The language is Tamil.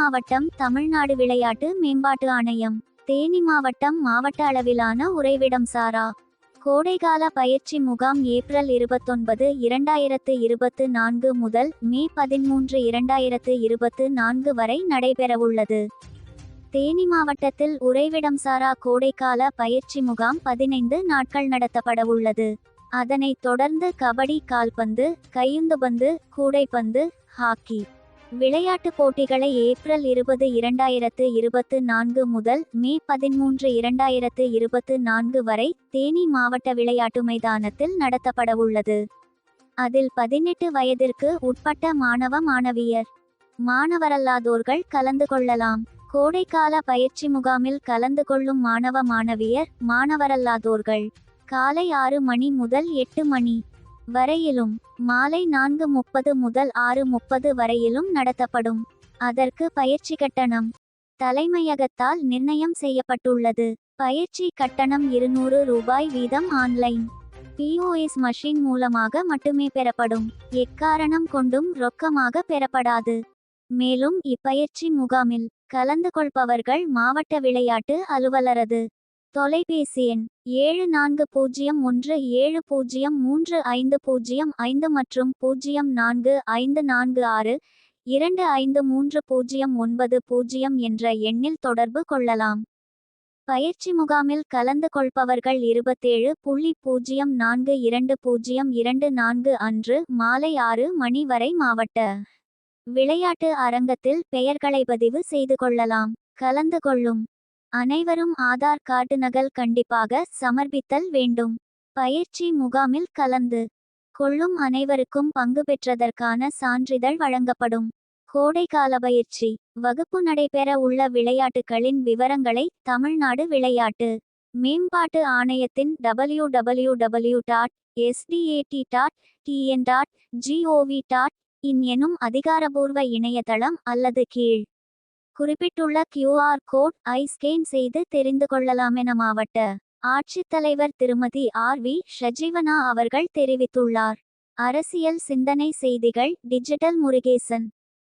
மாவட்டம் தமிழ்நாடு விளையாட்டு மேம்பாட்டு ஆணையம் தேனி மாவட்டம் மாவட்ட அளவிலான உறைவிடம் சாரா. கோடைகால பயிற்சி முகாம் ஏப்ரல் இருபத்தொன்பது இரண்டாயிரத்து இருபத்து நான்கு முதல் மே பதிமூன்று இரண்டாயிரத்து இருபத்து நான்கு வரை நடைபெறவுள்ளது. தேனி மாவட்டத்தில் உறைவிடம் சாரா கோடைக்கால பயிற்சி முகாம் பதினைந்து நாட்கள் நடத்தப்படவுள்ளது. அதனைத் தொடர்ந்து கபடி கால்பந்து கையுந்துபந்து கூடைப்பந்து ஹாக்கி. விளையாட்டுப் போட்டிகளை ஏப்ரல் இருபது இரண்டாயிரத்து இருபத்து நான்கு முதல் மே பதிமூன்று இரண்டாயிரத்து இருபத்து நான்கு வரை தேனி மாவட்ட விளையாட்டு மைதானத்தில் நடத்தப்படவுள்ளது அதில் பதினெட்டு வயதிற்கு உட்பட்ட மாணவ மாணவியர் மாணவரல்லாதோர்கள் கலந்து கொள்ளலாம். கோடைக்கால பயிற்சி முகாமில் கலந்து கொள்ளும் மாணவ மாணவியர் மாணவரல்லாதோர்கள் காலை ஆறு மணி முதல் எட்டு மணி வரையிலும் மாலை நான்கு முப்பது முதல் ஆறு முப்பது வரையிலும் நடத்தப்படும். அதற்கு பயிற்சி கட்டணம். தலைமையகத்தால் நிர்ணயம் செய்யப்பட்டுள்ளது. பயிற்சி கட்டணம் இருநூறு ரூபாய் வீதம் ஆன்லைன். பிஓஎஸ் மஷின் மூலமாக மட்டுமே பெறப்படும். எக்காரணம் கொண்டும் ரொக்கமாக பெறப்படாது. மேலும் இப்பயிற்சி முகாமில் கலந்து கொள்பவர்கள் மாவட்ட விளையாட்டு அலுவலரது தொலைபேசி எண் ஏழு நான்கு பூஜ்ஜியம் ஒன்று ஏழு பூஜ்ஜியம் மூன்று ஐந்து பூஜ்ஜியம் ஐந்து மற்றும் பூஜ்ஜியம் நான்கு ஐந்து நான்கு ஆறு இரண்டு ஐந்து மூன்று பூஜ்ஜியம் ஒன்பது பூஜ்ஜியம் என்ற எண்ணில் தொடர்பு கொள்ளலாம். பயிற்சி முகாமில் கலந்து கொள்பவர்கள் இருபத்தேழு புள்ளி பூஜ்ஜியம் நான்கு இரண்டு பூஜ்ஜியம் இரண்டு நான்கு அன்று மாலை ஆறு மணி வரை மாவட்ட விளையாட்டு அரங்கத்தில் பெயர்களை பதிவு செய்து கொள்ளலாம். கலந்து கொள்ளும் அனைவரும் ஆதார் கார்டு நகல் கண்டிப்பாக சமர்ப்பித்தல் வேண்டும். பயிற்சி முகாமில் கலந்து கொள்ளும் அனைவருக்கும் பங்கு பெற்றதற்கான சான்றிதழ் வழங்கப்படும். கோடைக்கால பயிற்சி வகுப்பு நடைபெற உள்ள விளையாட்டுகளின் விவரங்களை தமிழ்நாடு விளையாட்டு மேம்பாட்டு ஆணையத்தின் W W W dot SDAT dot TN dot GOV dot in எனும் அதிகாரபூர்வ இணையதளம் அல்லது கீழ் குறிப்பிட்டுள்ள கியூஆர் கோட் ஐ ஸ்கேன் செய்து தெரிந்து கொள்ளலாம் என மாவட்ட ஆட்சித்தலைவர் திருமதி ஆர் வி. ஷஜீவனா அவர்கள் தெரிவித்துள்ளார். அரசியல் சிந்தனை செய்திகள் டிஜிட்டல் முருகேசன்.